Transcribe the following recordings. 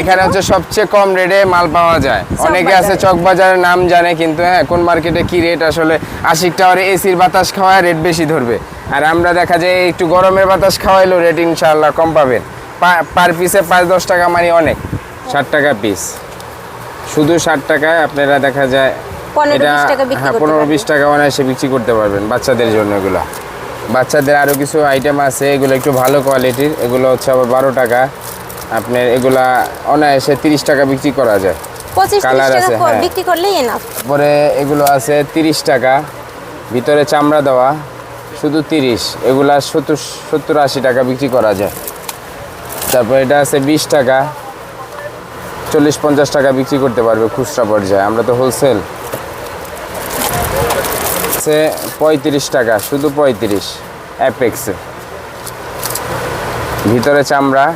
এখানে হচ্ছে সবচেয়ে কম রেটে মাল পাওয়া যায়। অনেকে আছে চক বাজারের নাম জানে কিন্তু হ্যাঁ কোন মার্কেটে কি রেট আসলে আশিক টাওয়ারে এসির বাতাস খাওয়ায় রেট বেশি ধরবে। আর আমরা দেখা যায় একটু গরমের বাতাস খাওয়াইলেও রেট ইনশাআল্লাহ কম পাবেন। পার পিসে পাঁচ দশ টাকা মানে অনেক। ষাট টাকা পিস শুধু ষাট টাকায় আপনারা দেখা যায় এটা 20 টাকা বিক্রি হ্যাঁ পনেরো বিশ টাকা অনায়াসে বিক্রি করতে পারবেন বাচ্চাদের জন্য এগুলো। বাচ্চাদের আরও কিছু আইটেম আছে এগুলো একটু ভালো কোয়ালিটির এগুলো হচ্ছে আবার বারো টাকা। আপনার এগুলা অনায়াসে তিরিশ টাকা বিক্রি করা যায়। টাকা আছে, হ্যাঁ। বিক্রি করলেই এনাফ তারপরে এগুলো আছে তিরিশ টাকা ভিতরে চামড়া দেওয়া শুধু তিরিশ এগুলা সত্তর সত্তর আশি টাকা বিক্রি করা যায়। তারপর এটা আছে বিশ টাকা চল্লিশ পঞ্চাশ টাকা বিক্রি করতে পারবে খুচরা পর্যায়ে আমরা তো হোলসেল আছে পঁয়ত্রিশ টাকা শুধু পঁয়ত্রিশ অ্যাপেক্সে ভিতরে চামড়া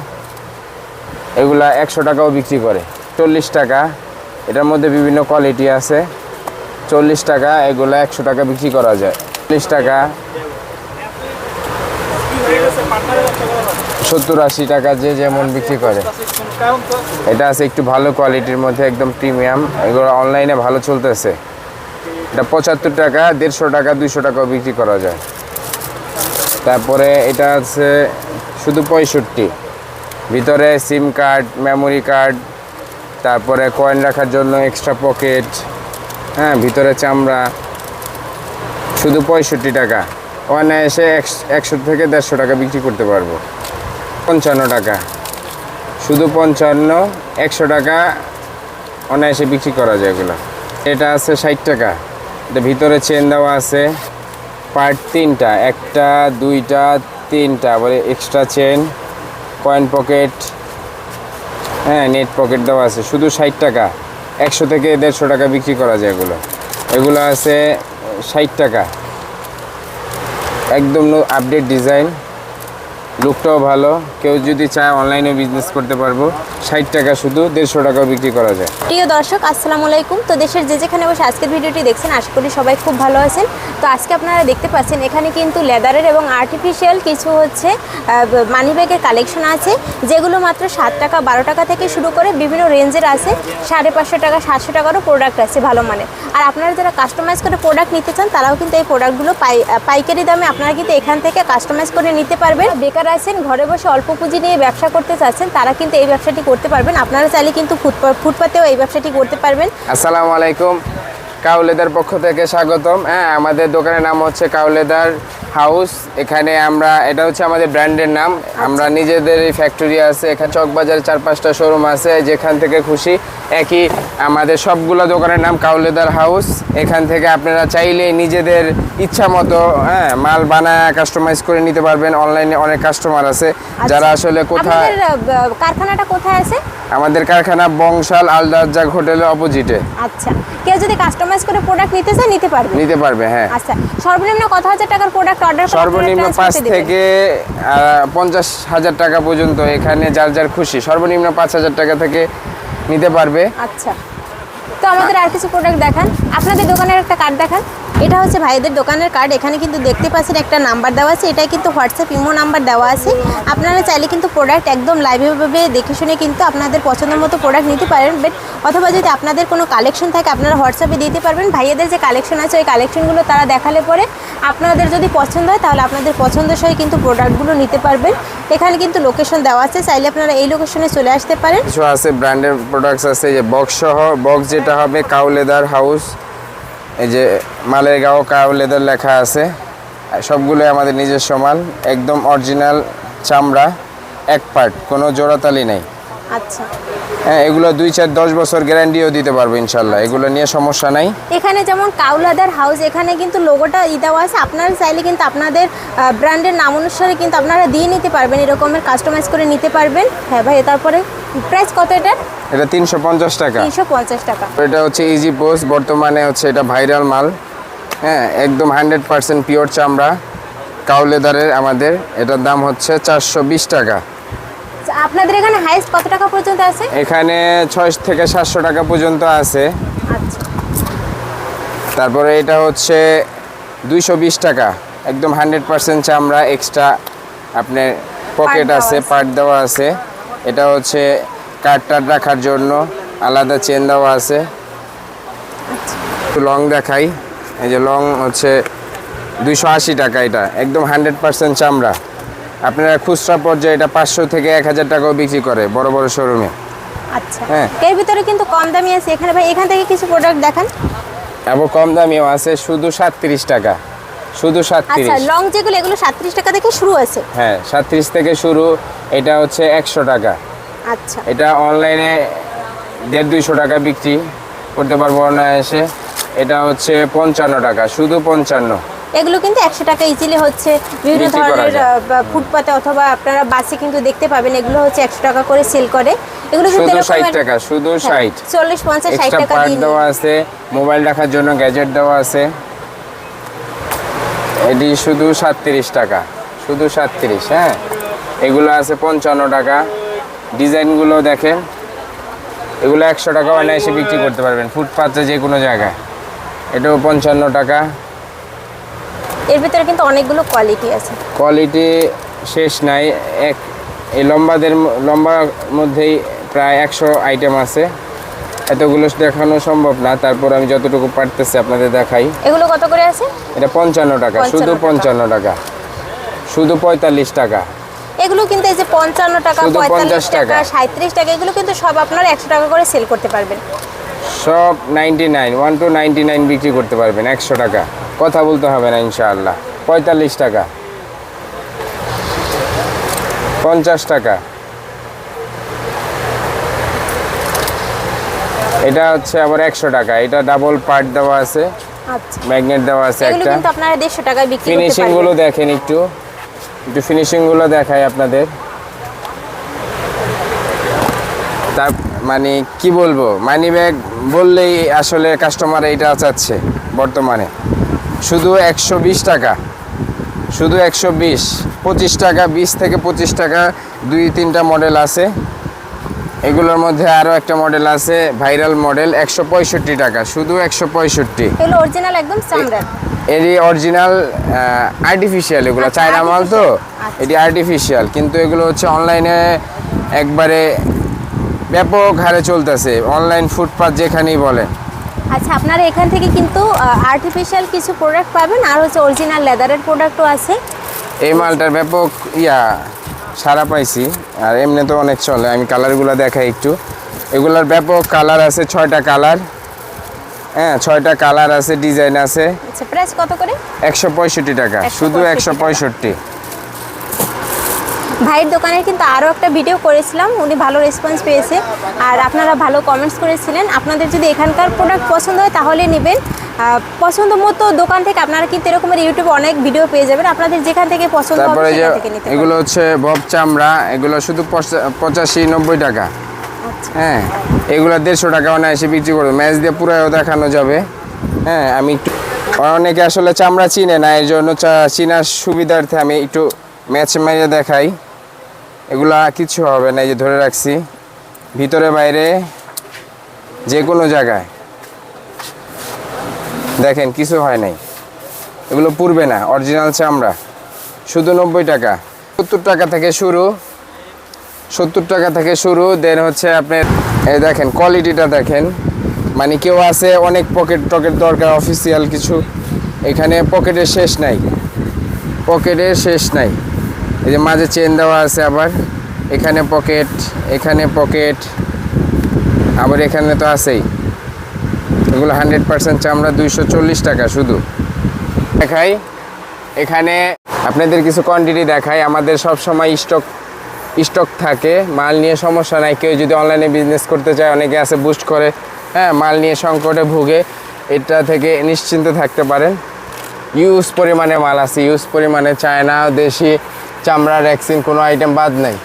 এগুলা একশো টাকাও বিক্রি করে। চল্লিশ টাকা, এটার মধ্যে বিভিন্ন কোয়ালিটি আছে। চল্লিশ টাকা, এগুলো একশো টাকা বিক্রি করা যায়। চল্লিশ টাকা, সত্তর আশি টাকা যে যেমন বিক্রি করে। এটা আছে একটু ভালো কোয়ালিটির মধ্যে, একদম প্রিমিয়াম এগুলো অনলাইনে ভালো চলতেছে। এটা পঁচাত্তর টাকা, দেড়শো টাকা, দুইশো টাকাও বিক্রি করা যায়। তারপরে এটা আছে শুধু পঁয়ষট্টি। ভিতরে সিম কার্ড, মেমোরি কার্ড, তারপরে কয়েন রাখার জন্য এক্সট্রা পকেট হ্যাঁ ভিতরে চামড়া, শুধু পঁয়ষট্টি টাকা। অনায়াসে একশ- থেকে দেড়শো টাকা বিক্রি করতে পারব। পঞ্চান্ন টাকা। শুধু পঞ্চান্ন, একশো টাকা অনায়াসে বিক্রি করা যায় এগুলো। এটা আছে ষাট টাকা। এটা ভিতরে চেন দেওয়া আছে। পার্ট তিনটা, একটা, দুইটা, তিনটা আবার এক্সট্রা চেন কয়েন পকেট হ্যাঁ নেট পকেট দেওয়া আছে। শুধু ষাট টাকা। একশো থেকে দেড়শো টাকা বিক্রি করা যায় এগুলো। এগুলো আছে ষাট টাকা। একদম আপডেট ডিজাইন লুকটাও ভালো। কেউ যদি চায় অনলাইনে বিজনেস করতে পারব, ষাট টাকা শুধু দেড়শো টাকাও বিক্রি করা যায়। প্রিয় দর্শক, আসসালামু আলাইকুম। তো দেশের যে যেখানে বসে আজকের ভিডিওটি দেখছেন, আশা করি সবাই খুব ভালো আছেন। তো আজকে আপনারা দেখতে পাচ্ছেন, এখানে কিন্তু লেদারের এবং আর্টিফিশিয়াল কিছু হচ্ছে মানি ব্যাগের কালেকশন আছে, যেগুলো মাত্র সাত টাকা, বারো টাকা থেকে শুরু করে বিভিন্ন রেঞ্জের আছে। সাড়ে পাঁচশো টাকা, সাতশো টাকারও প্রোডাক্ট আছে ভালো মানের। আর আপনারা যারা কাস্টমাইজ করে প্রোডাক্ট নিতে চান, তারাও কিন্তু এই প্রোডাক্টগুলো পাই পাইকারি দামে আপনারা কিন্তু এখান থেকে কাস্টমাইজ করে নিতে পারবেন। বেকার আছেন, ঘরে বসে অল্প পুঁজি নিয়ে ব্যবসা করতে চাচ্ছেন, তারা কিন্তু এই ব্যবসাটি করতে পারবেন। আপনারা চাইলে কিন্তু ফুটপা ফুটপাতেও এই ব্যবসাটি করতে পারবেন। আসসালামু আলাইকুম। কাউলেদার পক্ষ থেকে স্বাগতম। হ্যাঁ আমাদের দোকানের নাম হচ্ছে কাউলেদার হাউস এখানে আমরা এটা হচ্ছে আমাদের ব্র্যান্ডের নাম। আমরা নিজেদের এই ফ্যাক্টরি আছে এখানে চকবাজারে চার পাঁচটা শোরুম আছে যেখান থেকে খুশি একই আমাদের সবগুলো দোকানের নাম কাউলেদার হাউস। এখান থেকে আপনারা চাইলে নিজেদের ইচ্ছা মতো হ্যাঁ মাল বানায় কাস্টমাইজ করে নিতে পারবেন। অনলাইনে অনেক কাস্টমার আছে যারা আসলে কোথায় কারখানাটা কোথায় আছে? আমাদের কারখানা বংশাল আলদারজাক হোটেলের অপোজিটে আচ্ছা। কেউ যদি কাস্টমাইজ করে প্রোডাক্ট নিতে চায় নিতে পারবে। নিতে পারবে হ্যাঁ। আচ্ছা। সর্বনিম্ন কত হাজার টাকার প্রোডাক্ট সর্বনিম্ন পাঁচ থেকে আহ, পঞ্চাশ হাজার টাকা পর্যন্ত এখানে যার যার খুশি সর্বনিম্ন পাঁচ হাজার টাকা থেকে নিতে পারবে। আচ্ছা। তো আমাদের আর কিছু প্রোডাক্ট দেখান। আপনাদের দোকানের একটা কার্ড দেখান। এটা হচ্ছে ভাইদের দোকানের কার্ড এখানে কিন্তু দেখতে পাচ্ছেন একটা নাম্বার দেওয়া আছে এটা কিন্তু হোয়াটসঅ্যাপ ইমো নাম্বার দেওয়া আছে। আপনারা চাইলে কিন্তু প্রোডাক্ট একদম লাইভভাবে দেখে শুনে কিন্তু আপনাদের পছন্দ মতো প্রোডাক্ট নিতে পারেন বাট অথবা যদি আপনাদের কোনো কালেকশন থাকে, আপনারা হোয়াটসঅ্যাপে দিতে পারবেন। ভাইয়াদের যে কালেকশন আছে, ওই কালেকশনগুলো তারা দেখালে পরে আপনাদের যদি পছন্দ হয়, তাহলে আপনাদের পছন্দসই কিন্তু প্রোডাক্টগুলো নিতে পারবেন। এখানে কিন্তু লোকেশন দেওয়া আছে, চাইলে আপনারা এই লোকেশনে চলে আসতে পারেন। কিছু আছে ব্র্যান্ডের প্রোডাক্টস আছে যে বক্স সহ বক্স যেটা হবে কাউলেদার হাউস এই যে মালেরগাঁও কাউ লেদার লেখা আছে। সবগুলো আমাদের নিজস্ব মাল একদম অরিজিনাল চামড়া এক পার্ট কোনো জোড়াতালি নেই। আচ্ছা। হ্যাঁ এগুলো দুই চার দশ বছর গ্যারান্টিও দিতে পারব ইনশাল্লাহ এগুলো নিয়ে সমস্যা নাই। এখানে যেমন কাউলাদার হাউস এখানে কিন্তু লোগোটা ই দেওয়া আছে। আপনারা চাইলে কিন্তু আপনাদের ব্র্যান্ডের নাম অনুসারে কিন্তু আপনারা দিয়ে নিতে পারবেন এরকমের কাস্টমাইজ করে নিতে পারবেন। হ্যাঁ ভাই তারপরে? প্রাইস কত এটা? তিনশো পঞ্চাশ টাকা। তিনশো পঞ্চাশ টাকা। এটা হচ্ছে ইজি পোস্ট বর্তমানে হচ্ছে এটা ভাইরাল মাল। হ্যাঁ একদম হান্ড্রেড পার্সেন্ট পিওর চামড়া কাউ লেদারের আমাদের। এটার দাম হচ্ছে চারশো বিশ টাকা। আচ্ছা, আপনাদের এখানে হাইস্ট কত টাকা পর্যন্ত আছে? এখানে ছয় থেকে সাতশো টাকা পর্যন্ত আছে। আচ্ছা। তারপরে এটা হচ্ছে দুইশো বিশ টাকা। একদম হান্ড্রেড পার্সেন্ট চামড়া এক্সট্রা আপনার পকেট আছে। পার্ট দেওয়া আছে। এটা হচ্ছে কাঠ টাট রাখার জন্য। আলাদা চেন দেওয়া আছে। লং দেখাই। এই যে লং হচ্ছে দুইশো আশি টাকা এটা। একদম হান্ড্রেড পার্সেন্ট চামড়া। আপনারা খুচরা পর্যায়ে এটা পাঁচশো থেকে এক হাজার টাকাও বিক্রি করে বড় বড় শোরুমে আচ্ছা। হ্যাঁ। এর ভিতরে কিন্তু কম দামি আছে। এখানে ভাই এখান থেকে কিছু প্রোডাক্ট দেখান। এবং কম দামিও আছে। শুধু সাতত্রিশ টাকা। শুধু আচ্ছা সাতত্রিশ লং যেগুলো এগুলো সাতত্রিশ টাকা থেকে শুরু আছে। হ্যাঁ সাতত্রিশ থেকে শুরু। এটা হচ্ছে একশো টাকা। আচ্ছা। এটা অনলাইনে দেড় দুইশো টাকা বিক্রি করতে পারব অনায়াসে এটা হচ্ছে পঞ্চান্ন টাকা শুধু পঞ্চান্ন। এগুলো কিন্তু একশো টাকা ইজিলি হচ্ছে। বিভিন্ন ধরনের ফুটপাতে অথবা আপনারা বাসে কিন্তু দেখতে পাবেন এগুলো হচ্ছে একশো টাকা করে সেল করে। এগুলো শুধু ষাট টাকা শুধু হ্যাঁ, ষাট। চল্লিশ পঞ্চাশ ষাট টাকা দেওয়া আছে মোবাইল রাখার জন্য গ্যাজেট দেওয়া আছে। এটি শুধু সাতত্রিশ টাকা শুধু সাতত্রিশ হ্যাঁ। এগুলো আছে পঞ্চান্ন টাকা। ডিজাইনগুলো দেখেন। এগুলো একশো টাকা অনায়াসে বিক্রি করতে পারবেন ফুটপাথে যে কোনো জায়গায়। এটাও পঞ্চান্ন টাকা। এর ভিতরে কিন্তু অনেকগুলো কোয়ালিটি আছে। কোয়ালিটি শেষ নাই। এক এই লম্বাদের লম্বার মধ্যেই প্রায় একশো আইটেম আছে। এতগুলো দেখানো সম্ভব না। তারপর আমি যতটুকু পারতেছি আপনাদের দেখাই। এগুলো কত করে আছে? এটা পঞ্চান্ন টাকা শুধু পঞ্চান্ন টাকা। শুধু পঁয়তাল্লিশ টাকা। এগুলো কিন্তু এই যে পঞ্চান্ন টাকা পঁয়তাল্লিশ টাকা। সাঁত্রিশ টাকা এগুলো কিন্তু সব আপনারা একশো টাকা করে সেল করতে পারবেন। সব ninety nine one two ninety nine বিক্রি করতে পারবেন একশো টাকা। কথা বলতে হবে না ইনশাআল্লাহ। পঁয়তাল্লিশ টাকা। পঞ্চাশ টাকা। এটা হচ্ছে আবার একশো টাকা। এটা ডাবল পার্ট দেওয়া আছে। আচ্ছা। ম্যাগনেট দেওয়া আছে এগুলো একটা। কিন্তু আপনারা দেড়শো টাকায় বিক্রি করতে ফিনিশিংগুলো দেখেন একটু। একটু ফিনিশিংগুলো দেখাই আপনাদের। তার মানে কি বলব? মানি ব্যাগ বললেই আসলে কাস্টমার এইটা চাচ্ছে বর্তমানে। শুধু একশো বিশ টাকা। শুধু একশো বিশ। পঁচিশ টাকা, বিশ থেকে পঁচিশ টাকা, দুই, তিনটা মডেল আছে। এগুলোর মধ্যে আরও একটা মডেল আছে ভাইরাল মডেল একশো পঁয়ষট্টি টাকা। শুধু একশো পঁয়ষট্টি। এটি অরিজিনাল আর্টিফিশিয়াল এগুলো আচ্ছা, চায়না মাল তো। এটি আর্টিফিশিয়াল কিন্তু এগুলো হচ্ছে অনলাইনে একবারে ব্যাপক হারে চলতেছে অনলাইন ফুটপাথ যেখানেই বলেন। আচ্ছা আপনারা এখান থেকে কিন্তু আর্টিফিশিয়াল কিছু প্রোডাক্ট পাবেন আর হচ্ছে অরিজিনাল লেদারের প্রোডাক্টও আছে। এই মালটার ব্যাপক ইয়া সারা পাইছি আর এমনি তো অনেক চলে। আমি কালারগুলো দেখাই একটু। এগুলোর ব্যাপক কালার আছে ছয়টা কালার হ্যাঁ ছয়টা কালার আছে ডিজাইন আছে। আচ্ছা প্রাইস কত করে? একশো পঁয়ষট্টি টাকা শুধু একশো টাকা। পঁয়ষট্টি। ভাইয়ের দোকানের কিন্তু আরও একটা ভিডিও করেছিলাম উনি ভালো রেসপন্স পেয়েছে। আর আপনারা ভালো কমেন্টস করেছিলেন। আপনাদের যদি এখানকার প্রোডাক্ট পছন্দ হয় তাহলে নেবেন। পছন্দ মতো দোকান থেকে আপনারা কিন্তু এরকমের ইউটিউবে অনেক ভিডিও পেয়ে যাবেন। আপনাদের যেখান থেকে পছন্দ হবে সেখান থেকে নিতে এগুলো হচ্ছে বব চামড়া এগুলো শুধু পঁচাশি নব্বই টাকা। হ্যাঁ এগুলো দেড়শো টাকা অনায়াসে বিক্রি করবে। ম্যাচ দিয়ে পুরাও দেখানো যাবে। হ্যাঁ আমি একটু অনেকে আসলে চামড়া চিনে না এর জন্য চিনার সুবিধার্থে আমি একটু ম্যাচ মেরে দেখাই। এগুলা কিছু হবে না, এই যে ধরে রাখছি। ভিতরে বাইরে যে কোনো জায়গায়। দেখেন, কিছু হয় নাই। এগুলো পুরবে না, অরিজিনাল চামড়া। শুধু নব্বই টাকা। সত্তর টাকা থেকে শুরু। সত্তর টাকা থেকে শুরু দেন হচ্ছে আপনার, এই দেখেন কোয়ালিটিটা দেখেন। মানে কেউ আছে, অনেক পকেট টকেট দরকার অফিসিয়াল কিছু। এখানে পকেটের শেষ নাই। পকেটের শেষ নাই। এই যে মাঝে চেন দেওয়া আছে আবার। এখানে পকেট এখানে পকেট আবার এখানে তো আছেই। এগুলো হান্ড্রেড পার্সেন্ট চামড়া দুইশো চল্লিশ টাকা শুধু। দেখাই, এখানে আপনাদের কিছু কোয়ান্টিটি দেখাই, আমাদের সব সময় স্টক স্টক থাকে, মাল নিয়ে সমস্যা নাই। কেউ যদি অনলাইনে বিজনেস করতে চায়, অনেকে আছে বুস্ট করে হ্যাঁ মাল নিয়ে সংকটে ভুগে, এটা থেকে নিশ্চিন্ত থাকতে পারেন। ইউজ পরিমাণে মাল আছে ইউজ পরিমাণে চায়না, দেশি চামড়া ভ্যাকসিন কোনো আইটেম বাদ নেই।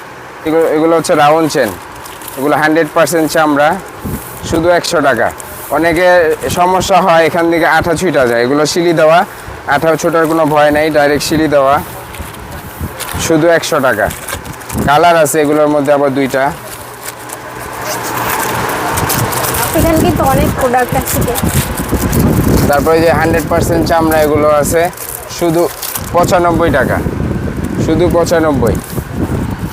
এগুলো এগুলো হচ্ছে রাউন্ড চেন এগুলো হান্ড্রেড পার্সেন্ট চামড়া, শুধু একশো টাকা। অনেকে সমস্যা হয়, এখান থেকে আঠা ছুটা যায়। এগুলো শিলি দেওয়া, আঠা ছোটার কোনো ভয় নাই ডাইরেক্ট শিলি দেওয়া, শুধু একশো টাকা। কালার আছে এগুলোর মধ্যে আবার দুইটা। এখানে কিন্তু অনেক প্রোডাক্ট আছে তারপরে যে হান্ড্রেড পার্সেন্ট চামড়া এগুলো আছে শুধু পঁচানব্বই টাকা। শুধু পঁচানব্বই।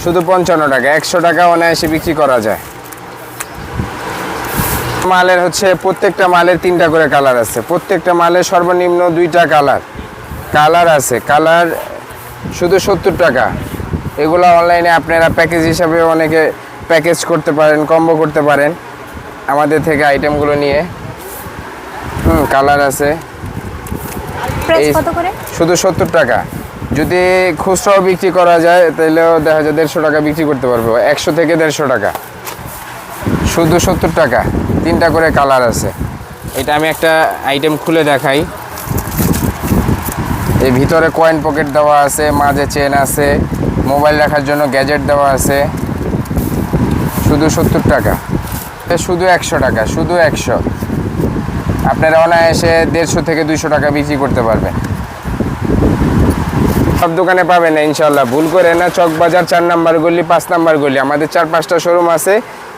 শুধু পঞ্চান্ন টাকা। একশো টাকা অনায়াসে বিক্রি করা যায়। মালের হচ্ছে প্রত্যেকটা মালের তিনটা করে কালার আছে। প্রত্যেকটা মালের সর্বনিম্ন দুইটা কালার। কালার আছে। কালার শুধু সত্তর টাকা। এগুলো অনলাইনে আপনারা প্যাকেজ হিসাবে অনেকে প্যাকেজ করতে পারেন কম্বো করতে পারেন। আমাদের থেকে আইটেমগুলো নিয়ে। হুম কালার আছে। শুধু সত্তর টাকা। যদি খুচরাও বিক্রি করা যায় তাহলেও দেখা যায় দেড়শো টাকা বিক্রি করতে পারব। একশো থেকে দেড়শো টাকা। শুধু সত্তর টাকা। তিনটা করে কালার আছে। এটা আমি একটা আইটেম খুলে দেখাই। এই ভিতরে কয়েন পকেট দেওয়া আছে মাঝে চেন আছে। মোবাইল রাখার জন্য গ্যাজেট দেওয়া আছে। শুধু সত্তর টাকা। শুধু একশো টাকা, শুধু একশো। আপনারা অনায়াসে দেড়শো থেকে দুইশো টাকা বিক্রি করতে পারবেন। সব দোকানে পাবেন না ইনশাল্লাহ ভুল করে না চকবাজার চার নাম্বার গলি, পাঁচ নাম্বার গলি। আমাদের চার পাঁচটা শোরুম আছে,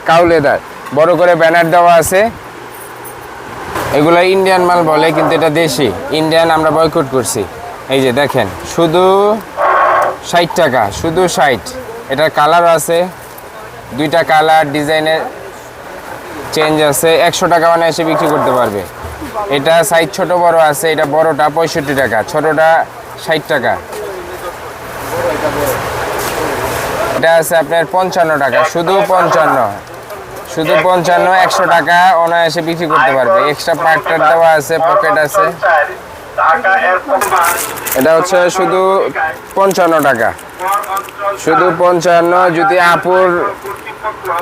কাউলেদার। বড় করে ব্যানার দেওয়া আছে। এগুলো ইন্ডিয়ান মাল বলে, কিন্তু এটা দেশি। ইন্ডিয়ান আমরা বয়কট করছি। এই যে দেখেন, শুধু ষাট টাকা, শুধু ষাট। এটার কালার আছে, দুইটা কালার ডিজাইনের চেঞ্জ আছে। একশো টাকা অনায়াসে বিক্রি করতে পারবে। এটা সাইজ ছোট, বড় আছে, এটা বড়টা পঁয়ষট্টি টাকা, ছোটটা ষাট টাকা। এটা আছে আপনার পঞ্চান্ন টাকা, শুধু পঞ্চান্ন। শুধু পঞ্চান্ন, একশো টাকা অনায়াসে বিক্রি করতে পারবে। এক্সট্রা পার্টটার দেওয়া আছে পকেট আছে। এটা হচ্ছে শুধু পঞ্চান্ন টাকা। শুধু পঞ্চান্ন যদি আপুর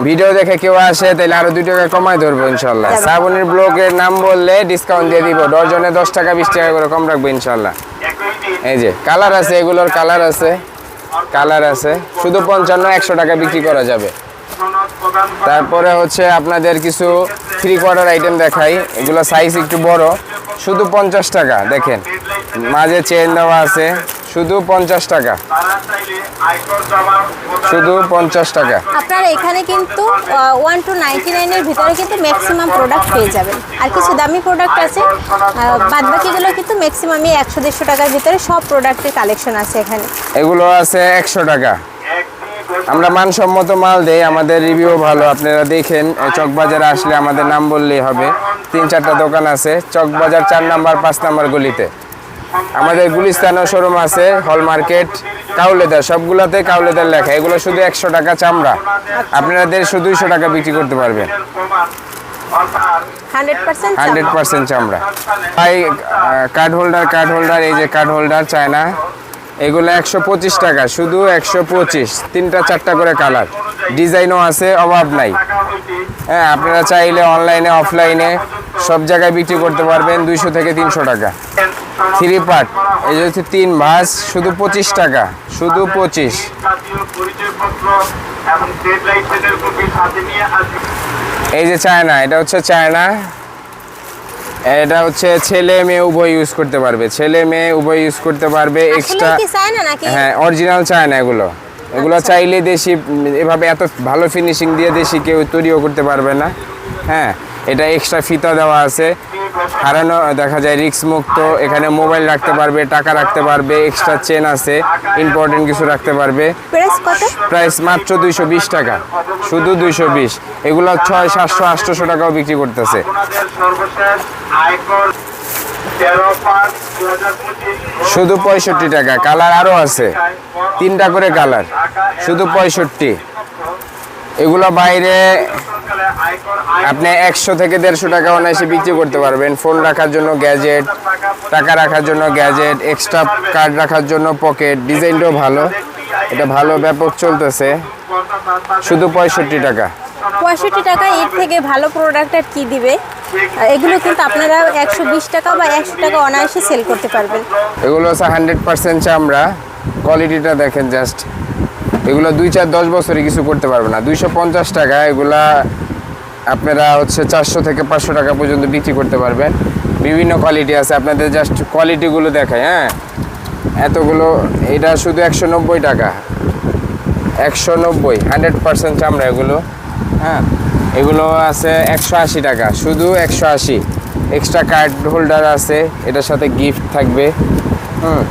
ভিডিও দেখে কেউ আসে তাহলে আরও দুই টাকা কমাই ধরবো ইনশাল্লাহ। শ্রাবণীর ব্লগের নাম বললে ডিসকাউন্ট দিয়ে দিব। ডজনে দশ টাকা বিশ টাকা করে কম রাখব ইনশাল্লাহ। এই যে কালার আছে এগুলোর কালার আছে। কালার আছে। শুধু পঞ্চান্ন একশো টাকা বিক্রি করা যাবে। তারপরে হচ্ছে আপনাদের কিছু থ্রি কোয়ার্টার আইটেম দেখাই। এগুলো সাইজ একটু বড়। শুধু পঞ্চাশ টাকা দেখেন। মাঝে চেন দেওয়া আছে শুধু পঞ্চাশ টাকা। শুধু পঞ্চাশ টাকা। আপনারা এখানে কিন্তু ওয়ান টু নাইনটি নাইনের ভিতরে কিন্তু ম্যাক্সিমাম প্রোডাক্ট পেয়ে যাবেন। আর কিছু দামি প্রোডাক্ট আছে বাদ বাকিগুলো কিন্তু ম্যাক্সিমামই একশো দেড়শো টাকার ভিতরে সব প্রোডাক্টের কালেকশন আছে এখানে। এগুলো আছে একশো টাকা। আমরা মানসম্মত মাল দেই আমাদের রিভিউ ভালো আপনারা দেখেন চকবাজারে আসলে আমাদের নাম বললেই হবে। তিন চারটা দোকান আছে। চকবাজার চার নাম্বার পাঁচ নাম্বার গলিতে। আমাদের গুলিস্তানও শোরুম আছে হল মার্কেট কাউলেদার। সবগুলোতে কাউলেদার লেখা। এগুলো শুধু একশো টাকা চামড়া। আপনারা দেড়শো দুইশো টাকা বিক্রি করতে পারবেন। হান্ড্রেড পার্সেন্ট হান্ড্রেড পার্সেন্ট চামড়া। ভাই কার্ড হোল্ডার কার্ড হোল্ডার এই যে কার্ড হোল্ডার চায়না এগুলো একশো পঁচিশ টাকা। শুধু একশো পঁচিশ। তিনটা চারটা করে কালার। ডিজাইনও আছে অভাব নাই। হ্যাঁ আপনারা চাইলে অনলাইনে অফলাইনে সব জায়গায় বিক্রি করতে পারবেন দুইশো থেকে তিনশো টাকা। থ্রি পার্ট এই যে হচ্ছে তিন ভাঁজ শুধু পঁচিশ টাকা শুধু পঁচিশ। এই যে চায়না এটা হচ্ছে চায়না। এটা হচ্ছে ছেলে মেয়ে উভয় ইউজ করতে পারবে ছেলে মেয়ে উভয় ইউজ করতে পারবে এক্সট্রা হ্যাঁ অরিজিনাল চায়না এগুলো। এগুলো চাইলে দেশি এভাবে এত ভালো ফিনিশিং দিয়ে দেশি কেউ তৈরিও করতে পারবে না। হ্যাঁ এটা এক্সট্রা ফিতা দেওয়া আছে। হারানো দেখা যায় রিক্স মুক্ত এখানে মোবাইল রাখতে পারবে টাকা রাখতে পারবে এক্সট্রা চেন আছে ইম্পর্টেন্ট কিছু রাখতে পারবে। প্রাইস কত? প্রাইস মাত্র দুইশো বিশ টাকা। শুধু দুইশো বিশ। এগুলো ছয় সাতশো আটশোশো টাকাও বিক্রি করতেছে। শুধু পঁয়ষট্টি টাকা। কালার আরও আছে। তিনটা করে কালার শুধু পঁয়ষট্টি। এগুলো বাইরে আপনি একশো থেকে দেড়শো টাকা অনায়াসে বিক্রি করতে পারবেন। ফোন রাখার জন্য গ্যাজেট টাকা রাখার জন্য গ্যাজেট এক্সট্রা কার্ড রাখার জন্য পকেট ডিজাইনটাও ভালো। এটা ভালো ব্যাপক চলতেছে। শুধু পঁয়ষট্টি টাকা। পঁয়ষট্টি টাকা এর থেকে ভালো প্রোডাক্ট আর কী দিবে? এগুলো কিন্তু আপনারা একশো বিশ টাকা বা একশো টাকা অনায়াসে সেল করতে পারবেন। এগুলো হচ্ছে হান্ড্রেড পার্সেন্ট চামড়া। কোয়ালিটিটা দেখেন জাস্ট এগুলো দুই চার দশ বছরে কিছু করতে পারবে না। দুইশো পঞ্চাশ টাকা, এগুলা আপনারা হচ্ছে চারশো থেকে পাঁচশো টাকা পর্যন্ত বিক্রি করতে পারবেন। বিভিন্ন কোয়ালিটি আছে, আপনাদের জাস্ট কোয়ালিটিগুলো দেখায় হ্যাঁ? এতগুলো, এটা শুধু একশো নব্বই টাকা। একশো নব্বই হান্ড্রেড পার্সেন্ট চামড়া এগুলো হ্যাঁ? এগুলো আছে একশো আশি টাকা, শুধু একশো আশি। এক্সট্রা কার্ড হোল্ডার আছে, এটার সাথে গিফট থাকবে, হুম?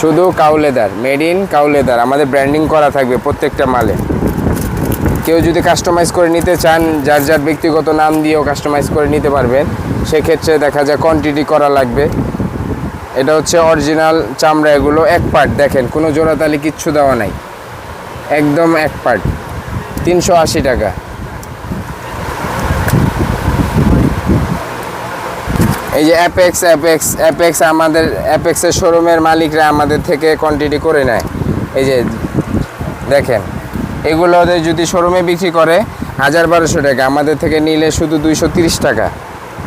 শুধু কাউলেদার মেড ইন কাউলেদার, আমাদের ব্র্যান্ডিং করা থাকবে প্রত্যেকটা মালে। কেউ যদি কাস্টমাইজ করে নিতে চান, যার যার ব্যক্তিগত নাম দিয়েও কাস্টমাইজ করে নিতে পারবেন, সেক্ষেত্রে দেখা যায় কোয়ান্টিটি করা লাগবে। এটা হচ্ছে অরিজিনাল চামড়া, এগুলো এক পার্ট দেখেন, কোনো জোড়াতালি কিচ্ছু দেওয়া নাই। একদম এক পার্ট তিনশো আশি টাকা। এই যে অ্যাপেক্স অ্যাপেক্স অ্যাপেক্স আমাদের অ্যাপেক্সের শোরুমের মালিকরা আমাদের থেকে কোয়ান্টিটি করে নেয়। এই যে দেখেন, এগুলো যদি শোরুমে বিক্রি করে, হাজার বারোশো টাকা। আমাদের থেকে নিলে শুধু দুইশো তিরিশ টাকা।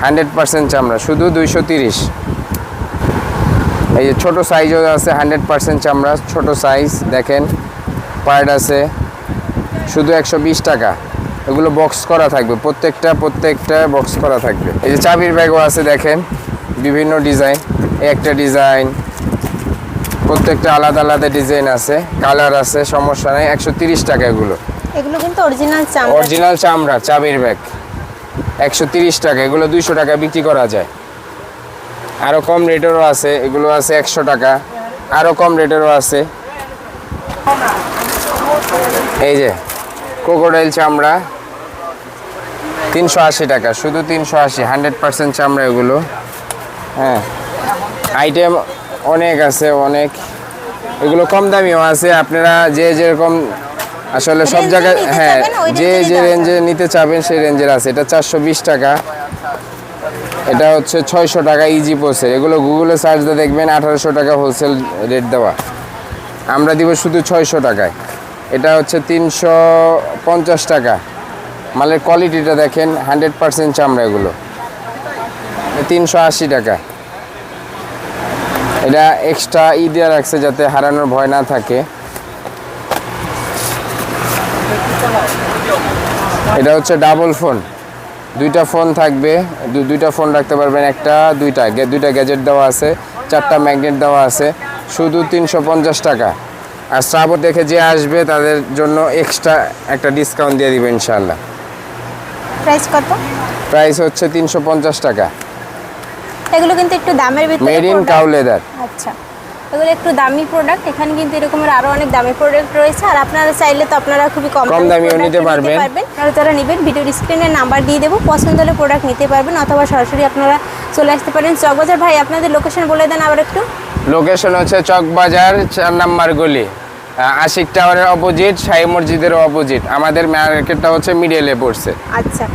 হান্ড্রেড পার্সেন্ট চামড়া, শুধু দুইশো তিরিশ। এই যে ছোটো সাইজও আছে, হান্ড্রেড পার্সেন্ট চামড়া, ছোটো সাইজ দেখেন পার্ট আছে, শুধু একশো বিশ টাকা। এগুলো বক্স করা থাকবে। প্রত্যেকটা প্রত্যেকটা বক্স করা থাকবে। এই যে চাবির ব্যাগও আছে দেখেন বিভিন্ন ডিজাইন একটা ডিজাইন প্রত্যেকটা আলাদা আলাদা ডিজাইন আছে কালার আছে সমস্যা নেই একশো তিরিশ টাকা এগুলো। এগুলো কিন্তু অরিজিনাল চামড়া। অরিজিনাল চামড়া চাবির ব্যাগ একশো তিরিশ টাকা এগুলো দুইশো টাকা বিক্রি করা যায়। আরও কম রেটেরও আছে এগুলো আছে একশো টাকা। আরও কম রেটেরও আছে। এই যে ক্রোকোডাইল চামড়া তিনশো আশি টাকা শুধু তিনশো আশি হান্ড্রেড পার্সেন্ট চামড়া এগুলো। হ্যাঁ আইটেম অনেক আছে অনেক। এগুলো কম দামিও আছে আপনারা যে যেরকম আসলে সব জায়গায় হ্যাঁ যে যে রেঞ্জে নিতে চাবেন সেই রেঞ্জের আছে। এটা চারশো বিশ টাকা। এটা হচ্ছে ছয়শো টাকা ইজি পোসের এগুলো গুগলে সার্চ দিয়ে দেখবেন আঠারোশো টাকা হোলসেল রেট দেওয়া। আমরা দিব শুধু ছয়শো টাকায়। এটা হচ্ছে তিনশো পঞ্চাশ টাকা। মালের কোয়ালিটিটা দেখেন হান্ড্রেড পার্সেন্ট চামড়া এগুলো। তিনশো আশি টাকা। এটা এক্সট্রা ই দেওয়া রাখছে যাতে হারানোর ভয় না থাকে। এটা হচ্ছে ডাবল ফোন দুইটা ফোন থাকবে দুইটা ফোন রাখতে পারবেন একটা, দুইটা দুইটা গ্যাজেট দেওয়া আছে, চারটা ম্যাগনেট দেওয়া আছে, শুধু তিনশো পঞ্চাশ টাকা। আর শ্রাবণ দেখে যে আসবে তাদের জন্য এক্সট্রা একটা ডিসকাউন্ট দিয়ে দিবে ইনশাল্লাহ প্রাইস কত? প্রাইস হচ্ছে তিনশো পঞ্চাশ টাকা। এগুলো কিন্তু একটু দামের ভিতরে মেড ইন কাউ লেদার আচ্ছা। এগুলো একটু দামি প্রোডাক্ট এখানে কিন্তু এরকমের আরও অনেক দামি প্রোডাক্ট রয়েছে। আর আপনারা চাইলে তো আপনারা খুবই কম কম দামি দামিও নিতে পারবেন। আপনারা যারা নেবেন ভিডিওর স্ক্রিনের নাম্বার দিয়ে দেবো। পছন্দ হলে প্রোডাক্ট নিতে পারবেন অথবা সরাসরি আপনারা চলে আসতে পারেন। চকবাজার ভাই আপনাদের লোকেশন বলে দেন আবার একটু। লোকেশন হচ্ছে চকবাজার চার নাম্বার গলি। আশিক টাওয়ারের অপোজিট শাহী মসজিদের অপোজিট আমাদের মার্কেটটা হচ্ছে মিডিয়ালে পড়ছে। আচ্ছা।